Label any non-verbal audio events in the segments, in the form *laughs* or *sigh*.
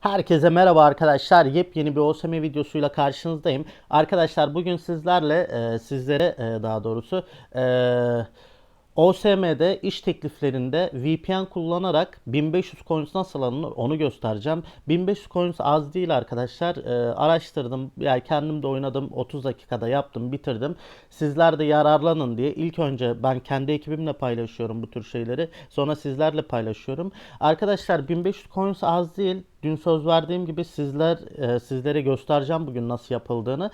Herkese merhaba arkadaşlar. Yepyeni bir OSM videosuyla karşınızdayım. Arkadaşlar bugün sizlerle e, sizlere e, daha doğrusu e, OSM'de iş tekliflerinde VPN kullanarak 1500 coins nasıl alınır onu göstereceğim. 1500 coins az değil arkadaşlar. E, araştırdım. Yani kendim de oynadım. 30 dakikada yaptım, bitirdim. Sizler de yararlanın diye ilk önce ben kendi ekibimle paylaşıyorum bu tür şeyleri. Sonra sizlerle paylaşıyorum. Arkadaşlar 1500 coins az değil. Dün söz verdiğim gibi sizler e, sizlere göstereceğim bugün nasıl yapıldığını.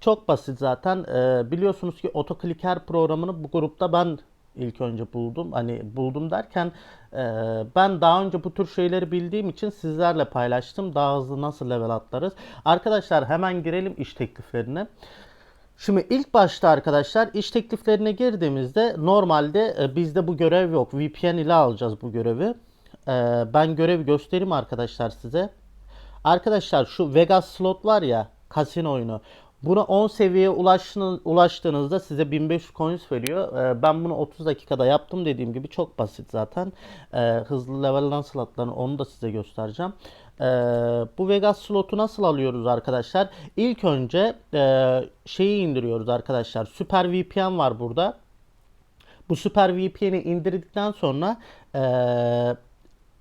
Çok basit zaten. E, biliyorsunuz ki AutoClicker programını bu grupta ben ilk önce buldum. Hani buldum derken e, ben daha önce bu tür şeyleri bildiğim için sizlerle paylaştım. Daha hızlı nasıl level atlarız. Arkadaşlar hemen girelim iş tekliflerine. Şimdi ilk başta arkadaşlar iş tekliflerine girdiğimizde normalde e, bizde bu görev yok. VPN ile alacağız bu görevi. E, ben görevi göstereyim arkadaşlar size. Arkadaşlar şu Vegas slot var ya kasino oyunu. Buna 10 seviyeye ulaştığınız, ulaştığınızda size 1500 coins veriyor. Ee, ben bunu 30 dakikada yaptım dediğim gibi çok basit zaten. Ee, hızlı level nasıl atlanır onu da size göstereceğim. Ee, bu Vegas slotu nasıl alıyoruz arkadaşlar? İlk önce e, şeyi indiriyoruz arkadaşlar. Süper VPN var burada. Bu Süper VPN'i indirdikten sonra e,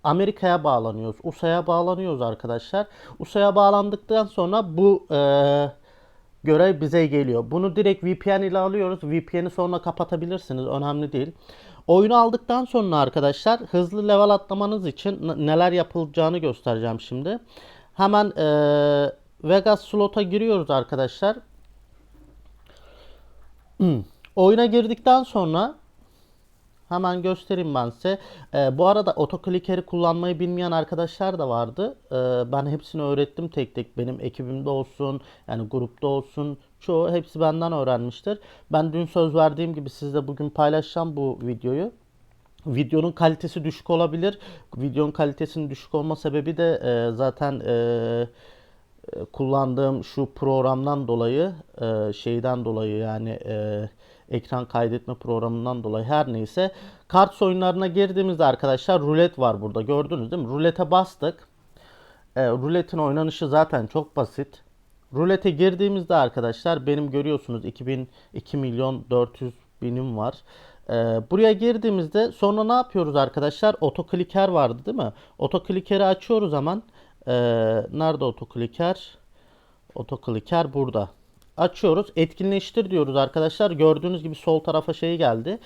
Amerika'ya bağlanıyoruz. USA'ya bağlanıyoruz arkadaşlar. USA'ya bağlandıktan sonra bu e, görev bize geliyor. Bunu direkt VPN ile alıyoruz. VPN'i sonra kapatabilirsiniz. Önemli değil. Oyunu aldıktan sonra arkadaşlar hızlı level atlamanız için neler yapılacağını göstereceğim şimdi. Hemen e, Vegas slota giriyoruz arkadaşlar. *clears throat* Oyuna girdikten sonra Hemen göstereyim ben size. Ee, bu arada otoklikeri kullanmayı bilmeyen arkadaşlar da vardı. Ee, ben hepsini öğrettim tek tek. Benim ekibimde olsun, yani grupta olsun. Çoğu hepsi benden öğrenmiştir. Ben dün söz verdiğim gibi sizle bugün paylaşacağım bu videoyu. Videonun kalitesi düşük olabilir. Videonun kalitesinin düşük olma sebebi de e, zaten e, e, kullandığım şu programdan dolayı e, şeyden dolayı yani e, ekran kaydetme programından dolayı her neyse kart oyunlarına girdiğimizde arkadaşlar rulet var burada gördünüz değil mi? Rulete bastık. E, ruletin oynanışı zaten çok basit. Rulete girdiğimizde arkadaşlar benim görüyorsunuz 2002 milyon 400 binim var. E, buraya girdiğimizde sonra ne yapıyoruz arkadaşlar? Otokliker vardı değil mi? Otoklikeri açıyoruz hemen. E, nerede otokliker? Otokliker burada. Açıyoruz. Etkinleştir diyoruz arkadaşlar. Gördüğünüz gibi sol tarafa şey geldi.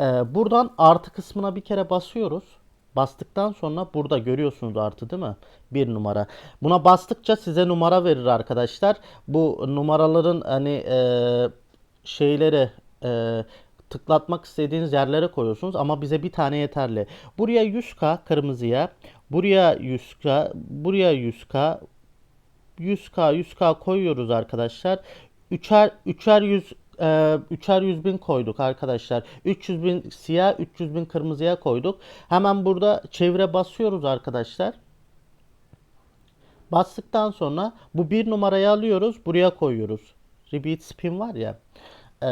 Ee, buradan artı kısmına bir kere basıyoruz. Bastıktan sonra burada görüyorsunuz artı değil mi? Bir numara. Buna bastıkça size numara verir arkadaşlar. Bu numaraların hani e, şeyleri e, tıklatmak istediğiniz yerlere koyuyorsunuz ama bize bir tane yeterli. Buraya 100k kırmızıya, buraya 100k, buraya 100k, 100k 100k koyuyoruz arkadaşlar. Üçer üçer yüz e, üçer yüz bin koyduk arkadaşlar. 300 bin siyah 300 bin kırmızıya koyduk. Hemen burada çevre basıyoruz arkadaşlar. Bastıktan sonra bu bir numarayı alıyoruz. Buraya koyuyoruz. Repeat spin var ya. e,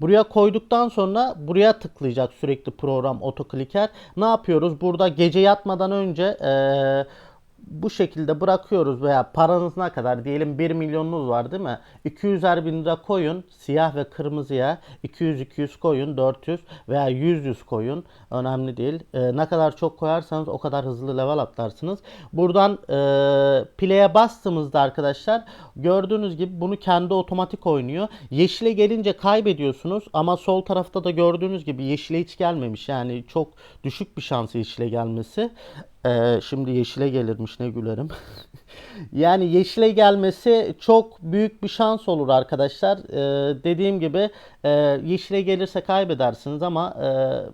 buraya koyduktan sonra buraya tıklayacak sürekli program otokliker. Ne yapıyoruz? Burada gece yatmadan önce e, bu şekilde bırakıyoruz veya paranız ne kadar diyelim 1 milyonunuz var değil mi? 200'er bin lira koyun siyah ve kırmızıya 200-200 koyun 400 veya 100-100 koyun önemli değil. Ee, ne kadar çok koyarsanız o kadar hızlı level atlarsınız. Buradan e, play'e bastığımızda arkadaşlar gördüğünüz gibi bunu kendi otomatik oynuyor. Yeşile gelince kaybediyorsunuz ama sol tarafta da gördüğünüz gibi yeşile hiç gelmemiş. Yani çok düşük bir şans yeşile gelmesi. Ee, şimdi yeşile gelirmiş ne gülerim. *laughs* yani yeşile gelmesi çok büyük bir şans olur arkadaşlar. Ee, dediğim gibi e, yeşile gelirse kaybedersiniz ama e,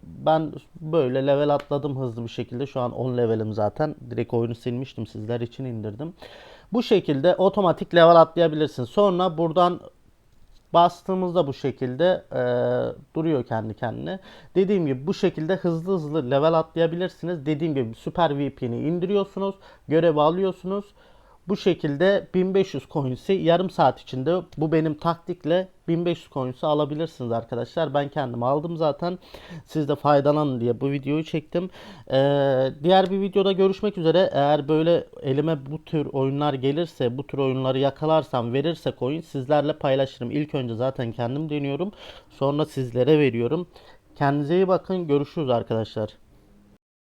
ben böyle level atladım hızlı bir şekilde. Şu an 10 levelim zaten. Direkt oyunu silmiştim sizler için indirdim. Bu şekilde otomatik level atlayabilirsiniz. Sonra buradan Bastığımızda bu şekilde e, duruyor kendi kendine. Dediğim gibi bu şekilde hızlı hızlı level atlayabilirsiniz. Dediğim gibi Süper VPN'i indiriyorsunuz. Görevi alıyorsunuz. Bu şekilde 1500 coins'i yarım saat içinde bu benim taktikle 1500 coins'i alabilirsiniz arkadaşlar. Ben kendim aldım zaten. Siz de faydalanın diye bu videoyu çektim. Ee, diğer bir videoda görüşmek üzere. Eğer böyle elime bu tür oyunlar gelirse, bu tür oyunları yakalarsam, verirse coin sizlerle paylaşırım. İlk önce zaten kendim deniyorum. Sonra sizlere veriyorum. Kendinize iyi bakın. Görüşürüz arkadaşlar.